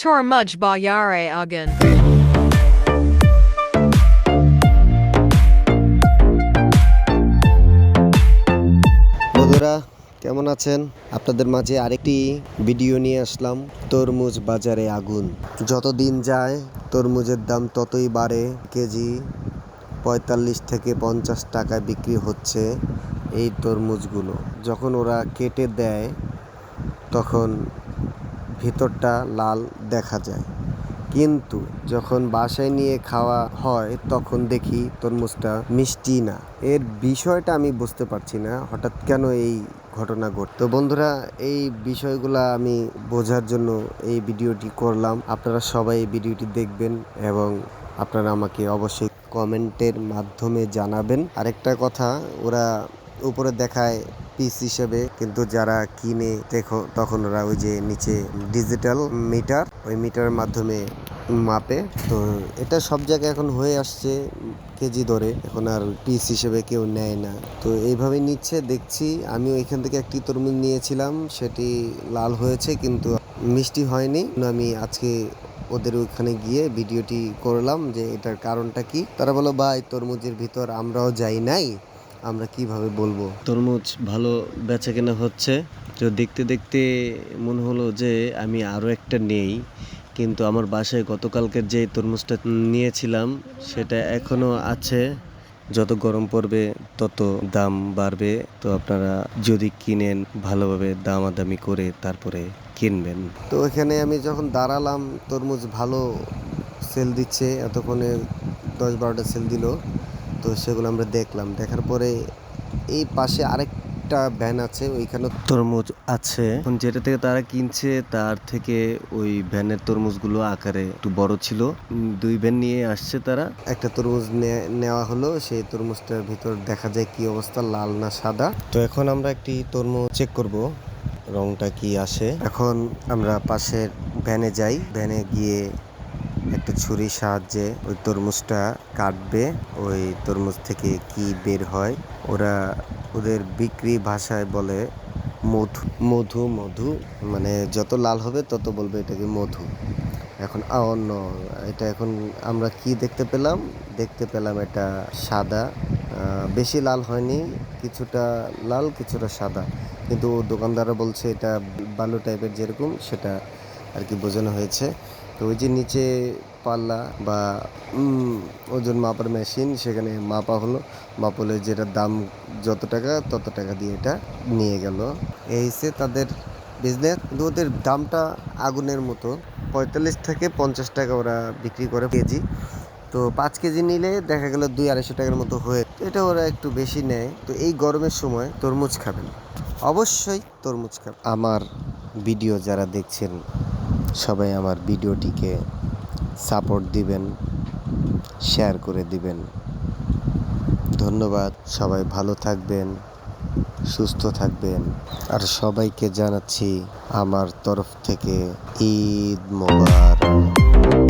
Tormudge Bayare Agan. বন্ধুরা, কেমন আছেন? আপনাদের মাঝে আরেকটি ভিডিও নিয়ে আসলাম, তরমুজ বাজারে আগুন। যত দিন যায়, তরমুজের দাম ততই বাড়ে। কেজি পঁয়তাল্লিশ থেকে পঞ্চাশ টাকায় বিক্রি হচ্ছে এই তরমুজগুলো। যখন ওরা কেটে দেয়, তখন ভিতরটা লাল দেখা যায়। কিন্তু যখন বাসায় নিয়ে খাওয়া হয়, তখন দেখি তরমুজটা মিষ্টি না। এর বিষয়টা আমি বুঝতে পারছি না, হঠাৎ কেন এই ঘটনা ঘট। তো বন্ধুরা, এই বিষয়গুলো আমি বোঝার জন্য এই ভিডিওটি করলাম। আপনারা সবাই এই ভিডিওটি দেখবেন এবং আপনারা আমাকে অবশ্যই কমেন্টের মাধ্যমে জানাবেন। আরেকটা কথা, ওরা উপরে দেখায় পিস হিসেবে। কিন্তু যারা কিনে, দেখো, তখন ওরা ওই যে নিচে ডিজিটাল মিটার ওই মিটারের মাধ্যমে মাপে। তো এটা সব জায়গায় এখন হয়ে আসছে কেজি ধরে এখন আর পিস হিসেবে কেউ নেয় না। তো এইভাবে নিচ্ছে, দেখছি। আমি ওইখান থেকে একটি তরমুজ নিয়েছিলাম। সেটি লাল হয়েছে, কিন্তু মিষ্টি হয়নি। আমি আজকে ওদের ওইখানে গিয়ে ভিডিওটি করলাম যে এটার কারণটা কি। তারা বলো ভাই, তরমুজের ভিতর আমরাও যাই নাই। আমরা কীভাবে বলব? তরমুজ ভালো বেচা কেনা হচ্ছে। তো দেখতে দেখতে মনে হলো যে আমি আরও একটা নেই। কিন্তু আমার বাসায় গতকালকের যে তরমুজটা নিয়েছিলাম সেটা এখনও আছে। যত গরম পড়বে তত দাম বাড়বে। তো আপনারা যদি কিনেন ভালোভাবে দামাদামি করে তারপরে কিনবেন। তো এখানে আমি যখন দাঁড়ালাম তরমুজ ভালো সেল দিচ্ছে। এতক্ষণে দশ বারোটা সেল দিল। তো সেগুলো আমরা দেখলাম। দেখার পরে এই পাশে আরেকটা ভ্যান আছে ওইখানে তরমুজ আছে। যেটা থেকে তারা কিনছে, তার থেকে ওই ভ্যানের তরমুজগুলো আকারে একটু বড় ছিল। দুই ভ্যান নিয়ে আসছে তারা। একটা তরমুজ নেওয়া হলো, সেই তরমুজটার ভিতর দেখা যায় কি অবস্থা, লাল না সাদা। তো এখন আমরা একটি তরমুজ চেক করব, রংটা কি আসে। এখন আমরা পাশের ভ্যানে যাই। ভ্যানে গিয়ে একটা ছুরির সাহায্যে ওই তরমুজটা কাটবে, ওই তরমুজ থেকে কি বের হয়, ওরা ওদের বিক্রি ভাষায় বলে মধু। মধু মধু মানে যত লাল হবে তত বলবে এটাকে মধু। এখন অন্য এটা এখন আমরা কি দেখতে পেলাম? দেখতে পেলাম এটা সাদা বেশি লাল হয়নি, কিছুটা লাল, কিছুটা সাদা। কিন্তু দোকানদাররা বলছে এটা বালু টাইপের যেরকম, সেটা আর কি বোঝানো হয়েছে। তো ওই যে নিচে পাল্লা বা ওজন মাপার মেশিন, সেখানে মাপা হলো। মাপলে যেটা দাম যত টাকা, তত টাকা দিয়ে এটা নিয়ে গেল। এই হচ্ছে তাদের বিজনেস কিন্তু ওদের দামটা আগুনের মতো। পঁয়তাল্লিশ থেকে পঞ্চাশ টাকা ওরা বিক্রি করে কেজি। তো পাঁচ কেজি নিলে দেখা গেল দুই আড়াইশো টাকার মতো হয়ে এটা ওরা একটু বেশি নেয়। তো এই গরমের সময় তরমুজ খাবেন। অবশ্যই তরমুজ খাবেন। আমার ভিডিও যারা দেখছেন সবাই আমার ভিডিওটিকে সাপোর্ট দিবেন শেয়ার করে দিবেন। ধন্যবাদ, সবাই ভালো থাকবেন, সুস্থ থাকবেন। আর সবাইকে জানাচ্ছি আমার তরফ থেকে ঈদ মোবারক।